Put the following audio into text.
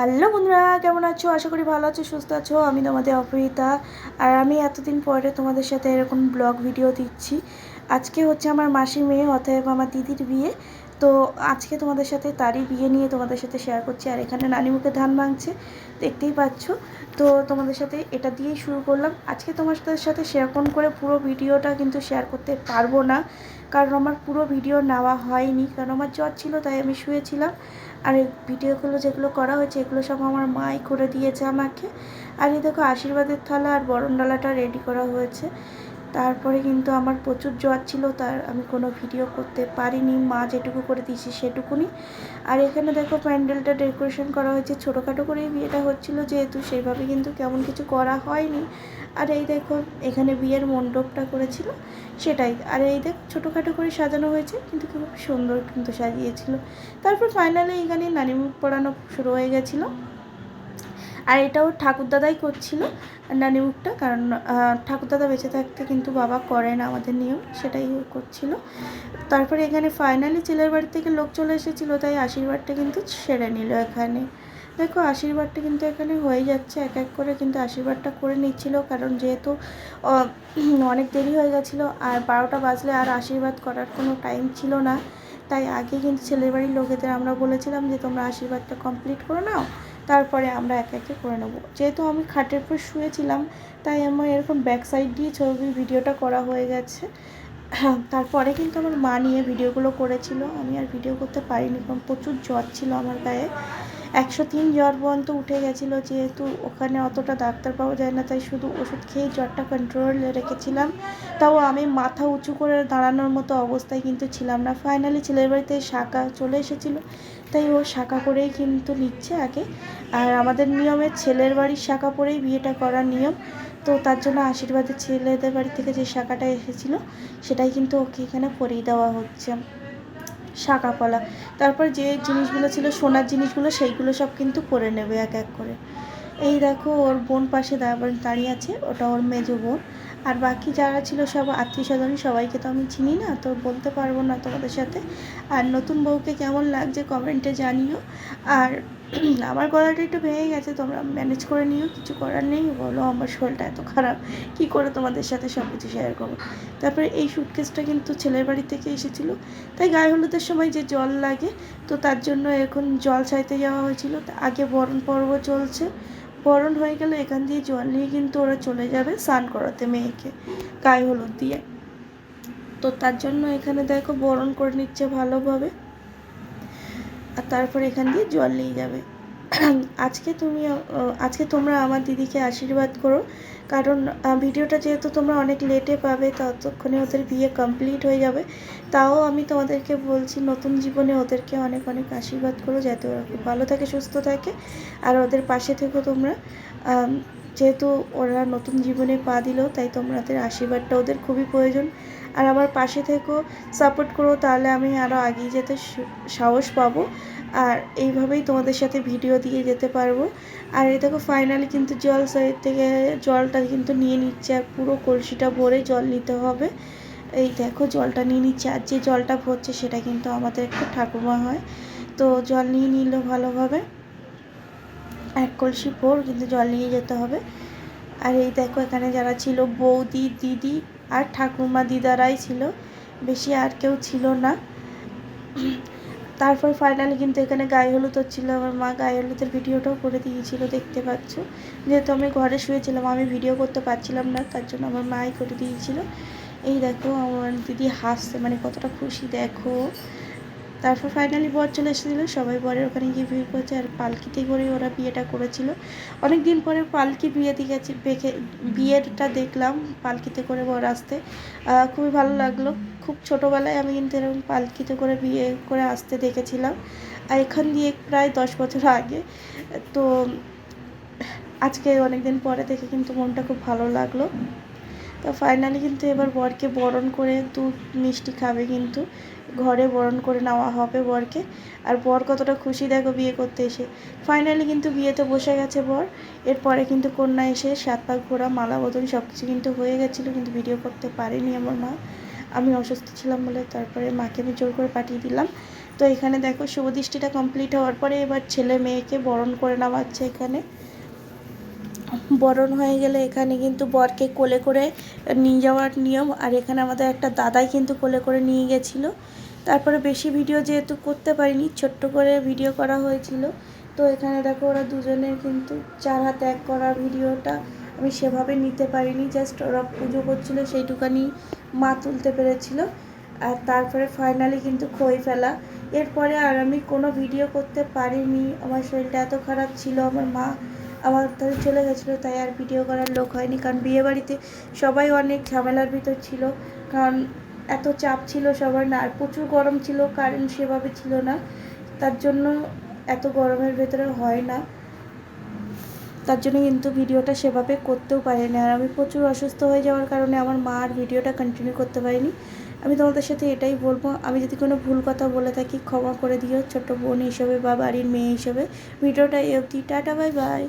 Hello বন্ধুরা, কেমন আছো? আশা করি ভালো আছো, সুস্থ আছো। আমি তোমাদের অপরিতা। আর আমি এতদিন পরে তোমাদের সাথে এরকম ব্লগ ভিডিও দিচ্ছি। আজকে হচ্ছে আমার মাসির মেয়ে, অতএব আমার দিদির বিয়ে। তো আজকে তোমাদের সাথে তারই বিয়ে নিয়ে তোমাদের সাথে শেয়ার করছি, আর এখানে নানিমুখে ধান ভাঙছে, দেখতেই পাচ্ছ। তো তোমাদের সাথে এটা দিয়েই শুরু করলাম। আজকে তোমাদের সাথে সেরকম করে পুরো ভিডিওটা কিন্তু শেয়ার করতে পারব না, কারণ আমার পুরো ভিডিও নেওয়া হয়নি, কারণ আমার জ্বর ছিল, তাই আমি শুয়েছিলাম। আর এই ভিডিওগুলো যেগুলো করা হয়েছে, এগুলো সব আমার মাই করে দিয়েছে আমাকে। আর এই দেখো আশীর্বাদের থালা আর বরণ ডালাটা রেডি করা হয়েছে। তারপরে কিন্তু আমার প্রচুর জ্বর ছিল, তার আমি কোনো ভিডিও করতে পারিনি, মা যেটুকু করে দিয়েছি সেটুকুনি। আর এখানে দেখো প্যান্ডেলটা ডেকোরেশন করা হয়েছে, ছোটোখাটো করেই বিয়েটা হচ্ছিল যেহেতু সেইভাবে কিন্তু কেমন কিছু করা হয়নি। আর এই দেখো এখানে বিয়ের মণ্ডপটা করেছিল সেটাই। আর এই দেখো ছোটোখাটো করে সাজানো হয়েছে, কিন্তু খুব সুন্দর কিন্তু সাজিয়েছিল। তারপর ফাইনালি এখানে নানিমুখ পড়ানো শুরু হয়ে গেছিল। আর এটাও ঠাকুরদাদাই করছিল নানিমুখটা কারণ ঠাকুরদাদা বেঁচে থাকতে কিন্তু বাবা করে না আমাদের নিয়ম, সেটাই করছিল। তারপরে এখানে ফাইনালি ছেলের বাড়ি থেকে লোক চলে এসেছিল, তাই আশীর্বাদটা কিন্তু সেরে নিল এখানে। দেখো, আশীর্বাদটা কিন্তু এখানে হয়ে যাচ্ছে, এক এক করে কিন্তু আশীর্বাদটা করে নিচ্ছিল, কারণ যেহেতু অনেক দেরি হয়ে গেছিল, আর বারোটা বাজলে আর আশীর্বাদ করার কোনো টাইম ছিল না। তাই আগে কিন্তু ছেলের বাড়ির লোকেদের আমরা বলেছিলাম যে, তোমরা আশীর্বাদটা কমপ্লিট করে নাও। তারপরে আমরা এক একে করে নেব। যেহেতু আমি খাটের উপর শুয়েছিলাম, তাই আমার এরকম ব্যাক সাইড দিয়ে ছবি ভিডিওটা করা হয়ে গেছে। তারপরে কিন্তু আমার মা নিয়ে ভিডিওগুলো করেছিল। আমি আর ভিডিও করতে পারিনি, কারণ প্রচুর জ্বর ছিল আমার গায়ে। একশো তিন জ্বর পর্যন্ত উঠে গেছিল, যেহেতু ওখানে অতটা ডাক্তার পাওয়া যায় না, তাই শুধু ওষুধ খেয়েই জ্বরটা কন্ট্রোলে রেখেছিলাম। তাও আমি মাথা উঁচু করে দাঁড়ানোর মতো অবস্থায় কিন্তু ছিলাম না। ফাইনালি ছেলের বাড়িতে শাখা চলে এসেছিল, তাই ও শাখা করেই কিন্তু নিচ্ছে আগে। আর আমাদের নিয়মে ছেলের বাড়ির শাখা পরেই বিয়েটা করার নিয়ম। তো তার জন্য আশীর্বাদের ছেলেদের বাড়ি থেকে যে শাখাটা এসেছিল, সেটাই কিন্তু ওকে এখানে পরিয়ে দেওয়া হচ্ছে। শাঁকা পলা তারপর যে জিনিসগুলো ছিল, সোনার জিনিসগুলো, সেইগুলো সব কিন্তু করে নেবে এক এক করে। এই দেখো, ওর বোন পাশে দাঁড়িয়ে আছে, ওটা ওর মেজো বোন। আর বাকি যারা ছিল সব আত্মীয় স্বজন, সবাইকে তো আমি চিনি না, তো বলতে পারব না তোমাদের সাথে। আর নতুন বউকে কেমন লাগছে কমেন্টে জানিও। আর আমার গলাটা একটু ভেঙে গেছে, তোমরা ম্যানেজ করে নিও, কিছু করার নেই। বলো আমার শরীরটা এত খারাপ, কি করে তোমাদের সাথে সব কিছু শেয়ার করব? তারপরে এই সুটকেসটা কিন্তু ছেলের বাড়ি থেকে এসেছিল। তাই গায়ে হলুদের সময় যে জল লাগে, তো তার জন্য এখন জল চাইতে যাওয়া হয়েছিল। আগে বরণ পর্ব চলছে। বরণ হয়ে গেলে এখান দিয়ে জল নিয়ে কিন্তু ওরা চলে যাবে স্নান করাতে মেয়েকে, গায়ে হলুদ দিয়ে। তো তার জন্য এখানে দেখো বরণ করে নিচ্ছে ভালোভাবে। আর তারপর এখান দিয়ে জল নিয়ে যাবে। আজকে তুমি আজকে তোমরা আমার দিদিকে আশীর্বাদ করো। কারণ ভিডিওটা যেহেতু তোমরা অনেক লেটে পাবে, ততক্ষণে ওদের বিয়ে কমপ্লিট হয়ে যাবে। তাও আমি তোমাদেরকে বলছি, নতুন জীবনে ওদেরকে অনেক অনেক আশীর্বাদ করো যাতে ওরা খুব ভালো থাকে, সুস্থ থাকে। আর ওদের পাশে থেকো তোমরা। যেহেতু ওরা নতুন জীবনে পা দিল, তাই তোমাদের আশীর্বাদটা ওদের খুবই প্রয়োজন। আর আমার পাশে থেকেও সাপোর্ট করো, তাহলে আমি আরও এগিয়ে যেতে সাহস পাবো। আর এইভাবেই তোমাদের সাথে ভিডিও দিয়ে যেতে পারব। আর এই দেখো ফাইনালি কিন্তু জল সাইড থেকে জলটা কিন্তু নিয়ে নিচ্ছে আর পুরো কলসিটা ভরে জল নিতে হবে। এই দেখো, জলটা নিয়ে নিচ্ছে আর যে জলটা ভরছে সেটা কিন্তু আমাদের একটু ঠাকুমা হয়। তো জল নিয়ে নিল ভালোভাবে এক কলসি ভোর কিন্তু জল নিয়ে যেতে হবে। আর এই দেখো, এখানে যারা ছিল বৌদি, দিদি আর ঠাকুমা দিদারাই ছিল। বেশি আর কেউ ছিল না। তারপর ফাইনালি কিন্তু এখানে গায়ে হলুদ হচ্ছিল। আমার মা গায়ে হলুদের ভিডিওটাও করে দিয়েছিল, দেখতে পাচ্ছ। যেহেতু আমি ঘরে শুয়েছিলাম, আমি ভিডিও করতে পারছিলাম না, তার জন্য আমার মাই করে দিয়েছিল। এই দেখো, আমার দিদি হাসছে মানে কতটা খুশি, দেখো। তারপর ফাইনালি বর চলে এসেছিল, সবাই বরের ওখানে গিয়ে ভিড় করছে, আর পালকিতে করে ওরা বিয়েটা করেছিল। অনেক দিন পরে পালকি বিয়ে গেছে দেখে বিয়েটা দেখলাম, পালকিতে করে বর আসতে। খুবই ভালো লাগল। খুব ছোটোবেলায় আমি কিন্তু এরকম পালকিতে করে বিয়ে করে আসতে দেখেছিলাম। আর এখান দিয়ে প্রায় দশ বছর আগে। তো আজকে অনেক দিন পরে দেখে কিন্তু মনটা খুব ভালো লাগল। তো ফাইনালি কিন্তু এবার বরকে বরণ করে দুধ মিষ্টি খাবে কিন্তু। ঘরে বরণ করে নেওয়া হবে বরকে। আর বর কতটা খুশি দেখো বিয়ে করতে এসে। ফাইনালি কিন্তু বিয়েতে বসে গেছে বর। এরপরে কিন্তু কন্যা এসে সাত পাক ঘোরা মালা বদল সব কিছু কিন্তু হয়ে গেছিল। কিন্তু ভিডিও করতে পারেনি আমার মা। আমি অসুস্থ ছিলাম বলে তারপরে মাকে আমি জোর করে পাঠিয়ে দিলাম। তো এখানে দেখো শুভদৃষ্টিটা কমপ্লিট হওয়ার পরে এবার ছেলে মেয়েকে বরণ করে নেওয়াচ্ছে এখানে। বরণ হয়ে গেলে এখানে কিন্তু বরকে কোলে করে নিয়ে যাওয়ার নিয়ম। আর এখানে আমাদের একটা দাদাই কিন্তু কোলে করে নিয়ে গেছিল। তারপরে বেশি ভিডিও যেহেতু করতে পারিনি, ছোট্ট করে ভিডিও করা হয়েছিল। তো এখানে দেখো ওরা দুজনের কিন্তু চার হাত এক করা ভিডিওটা আমি সেভাবে নিতে পারিনি জাস্ট ওরা পুজো করছিল, সেইটুকানি মা তুলতে পেরেছিল। আর তারপরে ফাইনালি কিন্তু খই ফেলা। এরপরে আর আমি কোনো ভিডিও করতে পারিনি, আমার শরীরটা এত খারাপ ছিল, আমার মা আমার তাদের চলে গেছিল, তাই আর ভিডিও করার লোক হয়নি। কারণ বিয়েবাড়িতে সবাই অনেক ঝামেলার ভিতর ছিল, কারণ এত চাপ ছিল সবার না, আর প্রচুর গরম ছিল, কারেন্ট সেভাবে ছিল না, তার জন্য এত গরমের ভেতরে হয় না। তার জন্য কিন্তু ভিডিওটা সেভাবে করতেও পারিনি। আর আমি প্রচুর অসুস্থ হয়ে যাওয়ার কারণে আমার মা আর ভিডিওটা কন্টিনিউ করতে পারিনি। আমি তোমাদের সাথে এটাই বলব, আমি যদি কোনো ভুল কথা বলে থাকি, ক্ষমা করে দিও। ছোট বোন হিসেবে বা বাড়ির মেয়ে হিসেবে। ভিডিওটা এ অবধি। টাটা, বাই বাই।